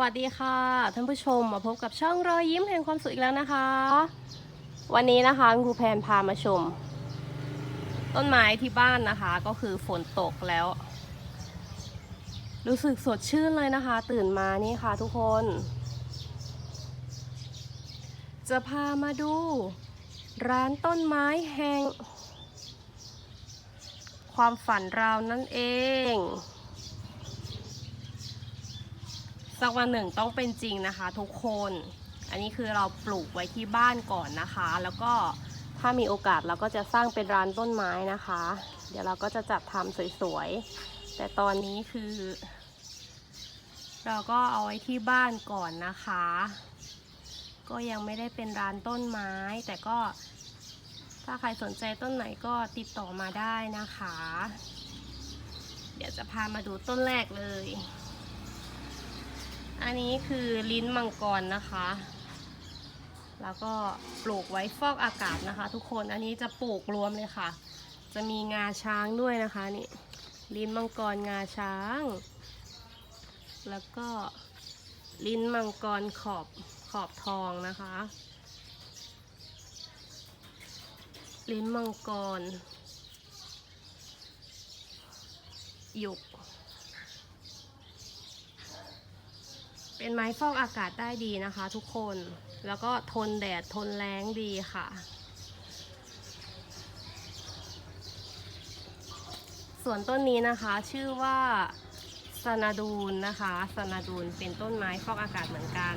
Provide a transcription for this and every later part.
วัสดีค่ะ ท่านผู้ชมมาพบกับช่องรอยยิ้มแห่งความสุขอีกแล้วนะคะ วันนี้นะคะครูแพนพามาชม ต้นไม้ที่บ้านนะคะก็คือฝนตกแล้ว รู้สึกสดชื่นเลยนะคะ ตื่นมานี่ค่ะทุกคน จะพามาดู ร้านต้นไม้แห่ง ความฝันเรานั่นเอง สักวันหนึ่งต้องเป็นจริงนะคะ ทุกคน อันนี้คือเราปลูกไว้ที่บ้านก่อนนะคะ แล้วก็ถ้ามีโอกาสเราก็จะสร้างเป็นร้านต้นไม้นะคะ เดี๋ยวเราก็จะจัดทำสวยๆ แต่ตอนนี้คือ เราก็เอาไว้ที่บ้านก่อนนะคะ ก็ยังไม่ได้เป็นร้านต้นไม้ แต่ก็ถ้าใครสนใจต้นไหนก็ติดต่อมาได้นะคะ เดี๋ยวจะพามาดูต้นแรกเลย อันนี้คือลิ้นมังกรนะคะ แล้วก็ปลูกไว้ฟอกอากาศนะคะ ทุกคน อันนี้จะปลูกรวมเลยค่ะ จะมีงาช้างด้วยนะคะนี่ ลิ้นมังกรงาช้าง แล้วก็ลิ้นมังกรขอบขอบทองนะคะ ลิ้นมังกรหยก เป็นไม้ฟอกอากาศได้ดีนะคะทุกคน แล้วก็ทนแดดทนแรงดีค่ะ ส่วนต้นนี้นะคะชื่อว่าสนาดูนนะคะสนาดูนเป็นต้นไม้ฟอกอากาศเหมือนกัน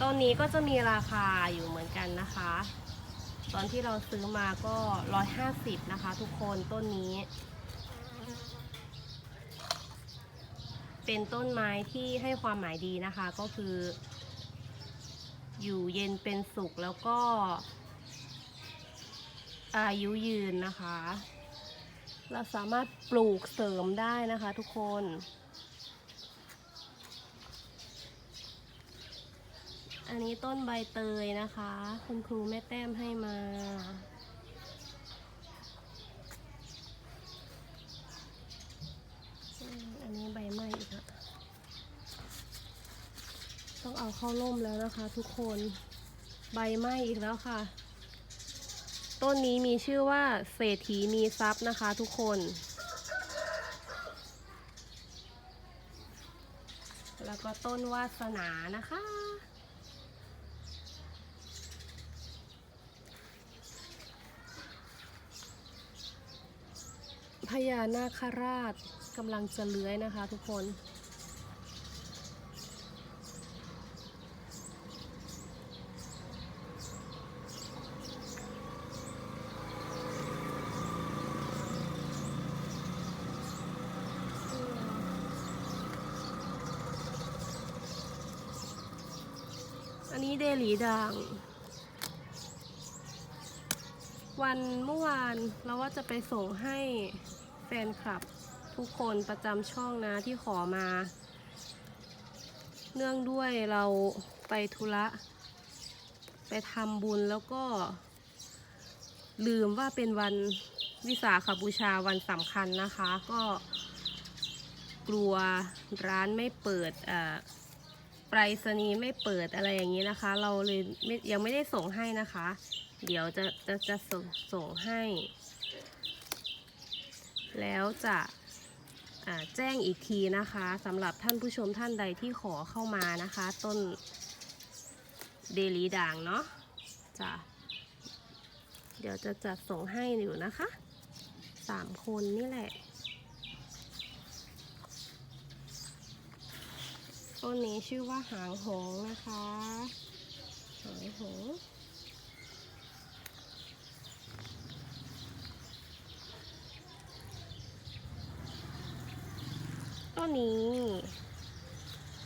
ต้นนี้ก็จะมีราคาอยู่เหมือนกันนะคะ ตอนที่เราซื้อมาก็150นะคะ ทุกคนต้นนี้ เป็นต้นไม้ที่ให้ความหมายดีนะคะก็คือ อยู่เย็นเป็นสุขแล้วก็อายุยืนนะคะ เราสามารถปลูกเสริมได้นะคะทุกคน อันนี้ต้นใบเตยนะคะ คุณครูแม่แต้มให้มา อันนี้ใบไหม้อีกแล้วต้องเอาเข้าร่มแล้วนะคะทุกคนใบไหม้อีกแล้วค่ะ ต้นนี้มีชื่อว่าเศรษฐีมีทรัพย์นะคะทุกคน แล้วก็ต้นวาสนานะคะ พญานาคราชกำลังจะเลื้อยนะคะทุกคน อันนี้เดลีด่างวันเมื่อวานเราว่าจะไปส่งให้ ฟนคลับ ทุกคนประจำช่องนะที่ขอมา เนื่องด้วยเราไปธุระ ไปทำบุญแล้วก็ ลืมว่าเป็นวันวิสาขบูชาวันสำคัญนะคะ ก็กลัวร้านไม่เปิดอ่อไปรษณีย์ไม่เปิดอะไรอย่างนี้นะคะ เราเลยยังไม่ได้ส่งให้นะคะ เดี๋ยวจะจะจะส่งส่งให้ แล้วจะแจ้งอีกทีนะคะสำหรับท่านผู้ชมท่านใดที่ขอเข้ามานะคะ ต้นเดลีด่างเนาะจะเดี๋ยวจะจัดส่งให้อยู่นะคะสามคนนี่แหละ ต้นนี้ชื่อว่าหางหงนะคะหางหง ส์ต้นนี้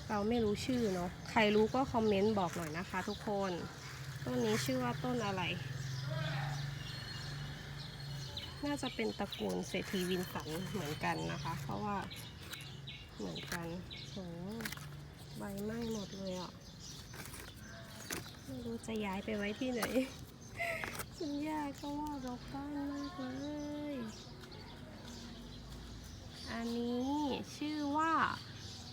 เราไม่รู้ชื่อเนาะ ใครรู้ก็คอมเมนต์บอกหน่อยนะคะทุกคน ต้นนี้ชื่อว่าต้นอะไร น่าจะเป็นตระกูลเศรษฐีวินสันเหมือนกันนะคะ เพราะว่าเหมือนกันโหใบไหม้หมดเลยอะ ไม่รู้จะย้ายไปไว้ที่ไหน คุณย่าก็ว่าบอกบ้านมากเลย อันนี้ชื่อว่า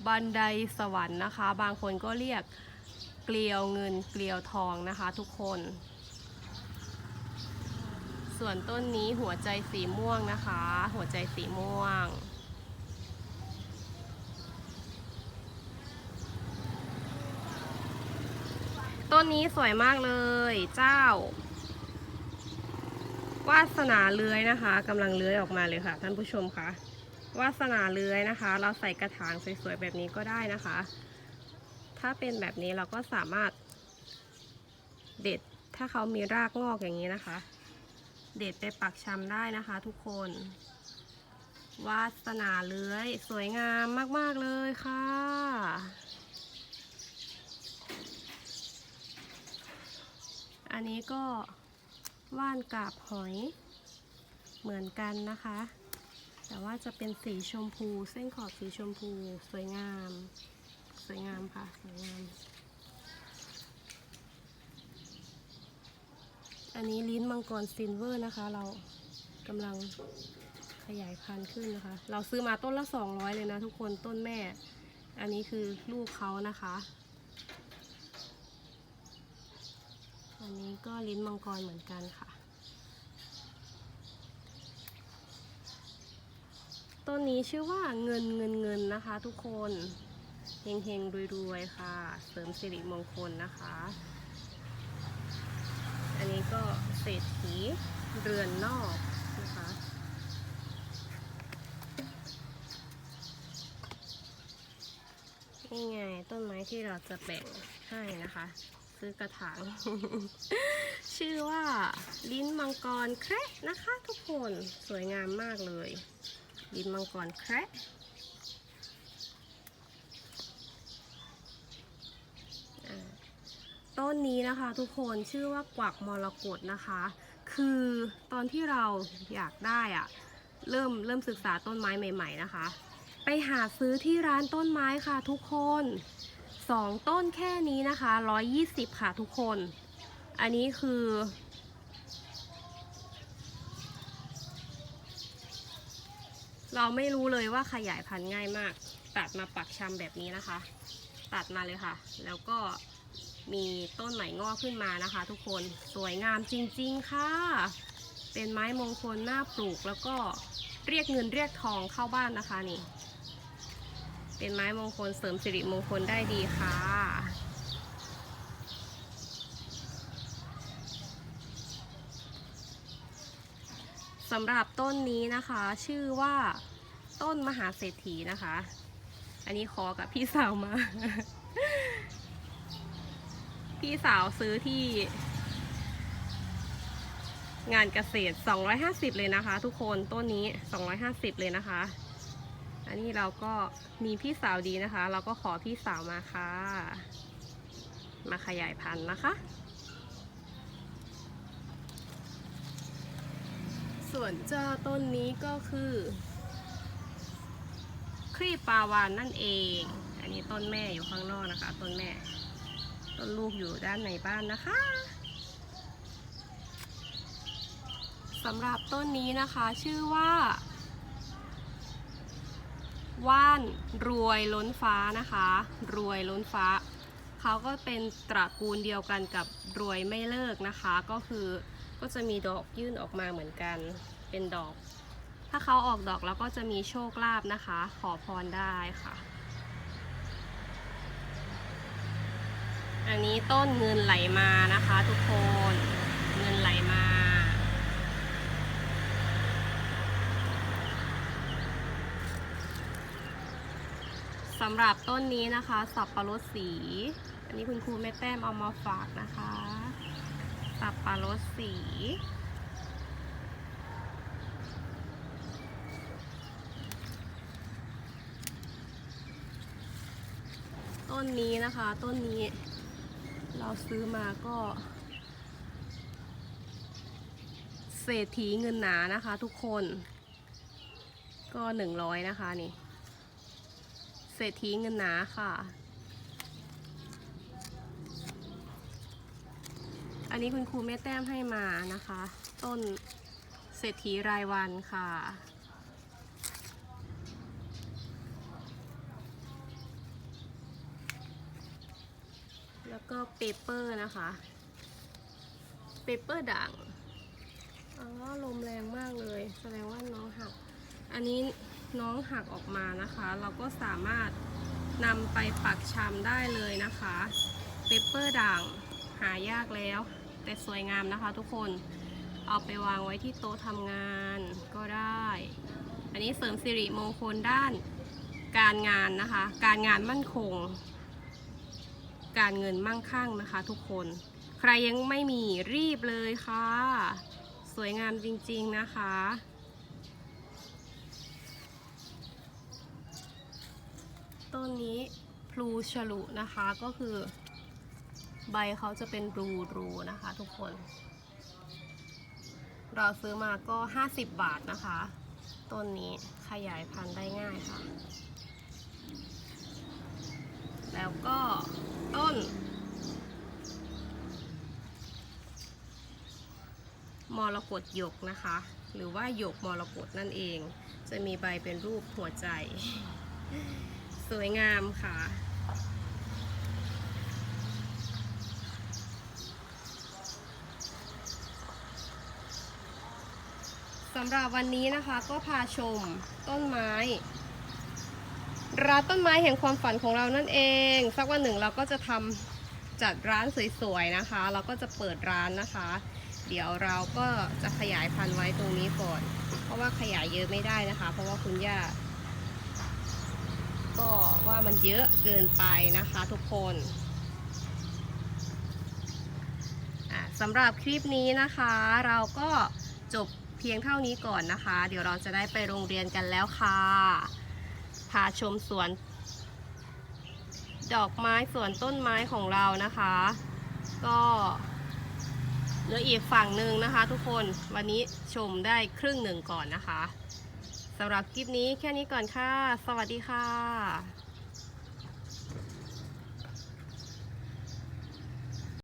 บันไดสวรรค์นะคะ บางคนก็เรียกเกลียวเงินเกลียวทองนะคะทุกคน ส่วนต้นนี้หัวใจสีม่วงนะคะ หัวใจสีม่วง ต้นนี้สวยมากเลยเจ้าวาสนาเลื้อยนะคะกำลังเลื้อยออกมาเลยค่ะท่านผู้ชมคะ วาสนาเลื้อยนะคะ เราใส่กระถางสวยๆแบบนี้ก็ได้นะคะ ถ้าเป็นแบบนี้เราก็สามารถเด็ดถ้าเขามีรากงอกอย่างนี้นะคะ เด็ดไปปักชำได้นะคะ ทุกคน วาสนาเลื้อยสวยงามมากๆเลยค่ะอันนี้ก็ว่านกาบหอยเหมือนกันนะคะ แต่ว่าจะเป็นสีชมพู เส้นขอบสีชมพูสวยงาม สวยงามค่ะ สวยงาม อันนี้ลิ้นมังกรซิลเวอร์นะคะ เรากำลังขยายพันธุ์ขึ้นนะคะ เราซื้อมาต้นละ 200 เลยนะทุกคนต้นแม่ อันนี้คือลูกเขานะคะ อันนี้ก็ลิ้นมังกรเหมือนกันค่ะ ต้นนี้ชื่อว่าเงินเงินเงินนะคะ ทุกคนเฮงเฮงรวยรวยๆค่ะ เสริมสิริมงคลนะคะ อันนี้ก็เศรษฐีเรือนนอกนะคะนี่ไงต้นไม้ที่เราจะแบ่งให้นะคะ ซื้อกระถาง ชื่อว่าลิ้นมังกรแคระนะคะ ทุกคนสวยงามมากเลย ลิ้นมังกรแคระต้นนี้นะคะทุกคนชื่อว่ากวักมรกตนะคะ คือตอนที่เราอยากได้อะเริ่มเริ่มศึกษาต้นไม้ใหม่ ๆนะคะ ไปหาซื้อที่ร้านต้นไม้ค่ะทุกคนสองต้นแค่นี้นะคะ 120 ค่ะทุกคน อันนี้คือ เราไม่รู้เลยว่าขยายพันธุ์ง่ายมาก ตัดมาปักชำแบบนี้นะคะ ตัดมาเลยค่ะ แล้วก็มีต้นใหม่งอกขึ้นมานะคะ ทุกคนสวยงามจริง ๆ ค่ะ เป็นไม้มงคลน่าปลูกแล้วก็เรียกเงินเรียกทองเข้าบ้านนะคะนี่ เป็นไม้มงคลเสริมสิริมงคลได้ดีค่ะ สำหรับต้นนี้นะคะ ชื่อว่าต้นมหาเศรษฐีนะคะ อันนี้ขอกับพี่สาวมา พี่สาวซื้อที่ งานเกษตร 250 เลยนะคะ ทุกคนต้นนี้ 250 เลยนะคะ อันนี้เราก็มีพี่สาวดีนะคะ เราก็ขอพี่สาวมาค่ะ มาขยายพันธุ์นะคะ ส่วนเจ้าต้นนี้ก็คือ ครีปลาวานนั่นเอง อันนี้ต้นแม่อยู่ข้างนอกนะคะ ต้นแม่ ต้นลูกอยู่ด้านในบ้านนะคะสำหรับต้นนี้นะคะชื่อว่า ว่านรวยล้นฟ้านะคะ รวยล้นฟ้า เขาก็เป็นตระกูลเดียวกันกับรวยไม่เลิกนะคะ ก็คือ ก็จะมีดอกยื่นออกมาเหมือนกัน เป็นดอก ถ้าเขาออกดอกแล้วก็จะมีโชคลาภนะคะ ขอพรได้ค่ะ อันนี้ต้นเงินไหลมานะคะทุกคน เงินไหลมาสำหรับต้นนี้นะคะ สับปะรดสี อันนี้คุณครูแม่แต้มเอามาฝากนะคะ สับปะรดสี ต้นนี้นะคะ ต้นนี้เราซื้อมาก็ เศรษฐีเงินหนานะคะทุกคน ก็หนึ่งร้อยนะคะนี่ เศรษฐีเงินหนาค่ะ อันนี้คุณครูแม่แต้มให้มานะคะ ต้นเศรษฐีรายวันค่ะ แล้วก็เปเปอร์นะคะ เปเปอร์ด่างอ๋อลมแรงมากเลย แสดงว่าน้องหัก อันนี้น้องหักออกมานะคะ เราก็สามารถนำไปปักชำได้เลยนะคะ เปเปอร์ด่างหายากแล้ว แต่สวยงามนะคะทุกคนเอาไปวางไว้ที่โต๊ะทำงานก็ได้ อันนี้เสริมสิริมงคลด้านการงานนะคะ การงานมั่นคง การเงินมั่งคั่งนะคะ ทุกคน ใครยังไม่มีรีบเลยค่ะ สวยงามจริงๆนะคะ ต้นนี้พลูฉลุนะคะก็คือ ใบเขาจะเป็นรูรูๆนะคะ ทุกคน เราซื้อมาก็ 50 บาทนะคะ ต้นนี้ขยายพันธุ์ได้ง่ายค่ะ แล้วก็ต้น มรกตหยกนะคะ หรือว่าหยกมรกตนั่นเอง จะมีใบเป็นรูปหัวใจ สวยงามค่ะำหรับวันนี้นะคะก็พาชมต้นไม้ ร้านต้นไม้แห่งความฝันของเรานั่นเอง สักวันหนึ่งเราก็จะทำจัดร้านสวยๆนะคะ เราก็จะเปิดร้านนะคะ เดี๋ยวเราก็จะขยายพันธุ์ไว้ตรงนี้ก่อน เพราะว่าขยายเยอะไม่ได้นะคะ เพราะว่าคุณย่าก็ว่ามันเยอะเกินไปนะคะทุกคนสำหรับคลิปนี้นะคะ เราก็จบ เพียงเท่านี้ก่อนนะคะ เดี๋ยวเราจะได้ไปโรงเรียนกันแล้วค่ะ พาชมสวน ดอกไม้สวนต้นไม้ของเรานะคะ ก็เหลืออีกฝั่งหนึ่งนะคะ ทุกคนวันนี้ชมได้ครึ่งหนึ่งก่อนนะคะสำหรับคลิปนี้แค่นี้ก่อนค่ะ สวัสดีค่ะ